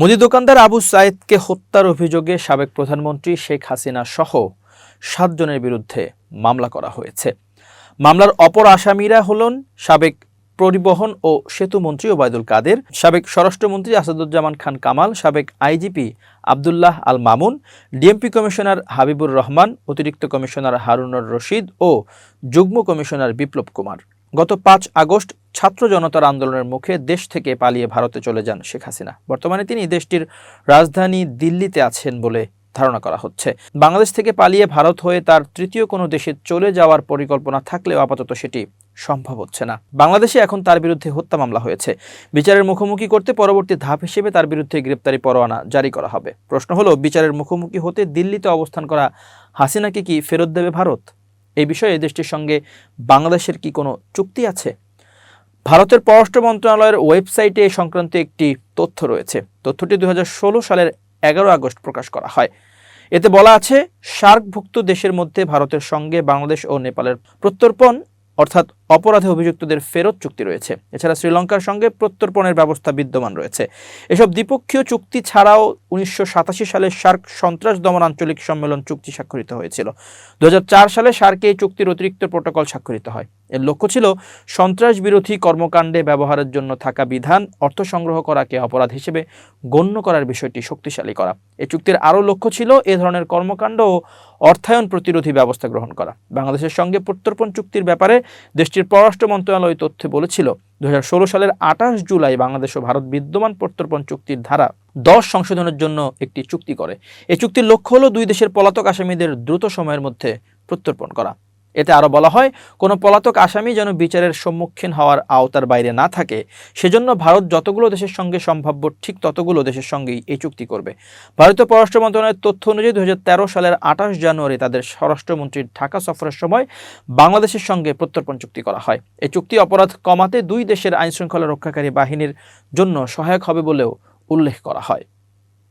মুদি দোকানদার আবু সাইদকে হত্যার অভিযোগে সাবেক প্রধানমন্ত্রী শেখ হাসিনা সহ সাতজনের বিরুদ্ধে মামলা করা হয়েছে। মামলার অপর আসামিরা হলেন সাবেক পরিবহন ও সেতু মন্ত্রী ওবায়দুল কাদের, সাবেক স্বরাষ্ট্রমন্ত্রী আসাদুজ্জামান খান কামাল, সাবেক IGP Abdullah Al Mamun DMP commissioner Habibur Rahman, অতিরিক্ত কমিশনার হারুনুর রশিদ ও যুগ্ম কমিশনার বিপ্লব কুমার। গত পাঁচ আগস্ট ছাত্র জনতার আন্দোলনের মুখে দেশ থেকে পালিয়ে ভারতে চলে যান শেখ হাসিনা। বর্তমানে তিনি দেশটির রাজধানী দিল্লিতে আছেন বলে ধারণা করা হচ্ছে। বাংলাদেশ থেকে পালিয়ে ভারত হয়ে তার তৃতীয় কোনো দেশে চলে যাওয়ার পরিকল্পনা থাকলেও আপাতত সেটি সম্ভব হচ্ছে না। বাংলাদেশে এখন তার বিরুদ্ধে হত্যা মামলা হয়েছে। বিচারের মুখোমুখি করতে পরবর্তী ধাপ হিসেবে তার বিরুদ্ধে গ্রেপ্তারি পরোয়ানা জারি করা হবে। প্রশ্ন হলো, বিচারের মুখোমুখি হতে দিল্লিতে অবস্থান করা হাসিনাকে কি ফেরত দেবে ভারত? এই বিষয়ে দেশটির সঙ্গে বাংলাদেশের কি কোনো চুক্তি আছে? ভারতের পররাষ্ট্র মন্ত্রণালয়ের ওয়েবসাইটে এ সংক্রান্ত একটি তথ্য রয়েছে। তথ্যটি দুই হাজার ষোলো সালের এগারো আগস্ট প্রকাশ করা হয়। এতে বলা আছে, সার্কভুক্ত দেশের মধ্যে ভারতের সঙ্গে বাংলাদেশ ও নেপালের প্রত্যর্পণ, অর্থাৎ অপরাধে অভিযুক্তদের ফেরত চুক্তি রয়েছে। এছাড়া শ্রীলঙ্কার সঙ্গে প্রত্যর্পণের ব্যবস্থা বিদ্যমান রয়েছে। এসব দ্বিপক্ষীয় চুক্তি ছাড়াও উনিশশো সাতাশি সালে সার্ক সন্ত্রাস দমন আঞ্চলিক সম্মেলন চুক্তি স্বাক্ষরিত হয়েছিল। দু হাজার চার সালে সার্কে এই চুক্তির অতিরিক্ত প্রোটোকল স্বাক্ষরিত হয়। এর লক্ষ্য ছিল সন্ত্রাস বিরোধী কর্মকাণ্ডে ব্যবহারের জন্য থাকা বিধান, অর্থ সংগ্রহ করাকে অপরাধ হিসেবে গণ্য করার বিষয়টি শক্তিশালী করা। এই চুক্তির আরও লক্ষ্য ছিল এ ধরনের কর্মকাণ্ড ও অর্থায়ন প্রতিরোধী ব্যবস্থা গ্রহণ করা। বাংলাদেশের সঙ্গে প্রত্যর্পণ চুক্তির ব্যাপারে দেশটির পররাষ্ট্র মন্ত্রণালয় তথ্যে বলেছিল দুই হাজার ষোলো সালের আঠাশ জুলাই বাংলাদেশ ও ভারত বিদ্যমান প্রত্যর্পণ চুক্তির ধারা দশ সংশোধনের জন্য একটি চুক্তি করে। এই চুক্তির লক্ষ্য হলো দুই দেশের পলাতক আসামিদের দ্রুত সময়ের মধ্যে প্রত্যর্পণ করা। এতে আরও বলা হয়, কোনো পলাতক আসামি যেন বিচারের সম্মুখীন হওয়ার আওতার বাইরে না থাকে, সেজন্য ভারত যতগুলো দেশের সঙ্গে সম্ভাব্য, ঠিক ততগুলো দেশের সঙ্গেই এই চুক্তি করবে। ভারতীয় পররাষ্ট্র মন্ত্রণালয়ের তথ্য অনুযায়ী দু হাজার তেরো সালের আঠাশ জানুয়ারি তাদের স্বরাষ্ট্রমন্ত্রীর ঢাকা সফরের সময় বাংলাদেশের সঙ্গে প্রত্যর্পণ চুক্তি করা হয়। এই চুক্তি অপরাধ কমাতে দুই দেশের আইনশৃঙ্খলা রক্ষাকারী বাহিনীর জন্য সহায়ক হবে বলেও উল্লেখ করা হয়।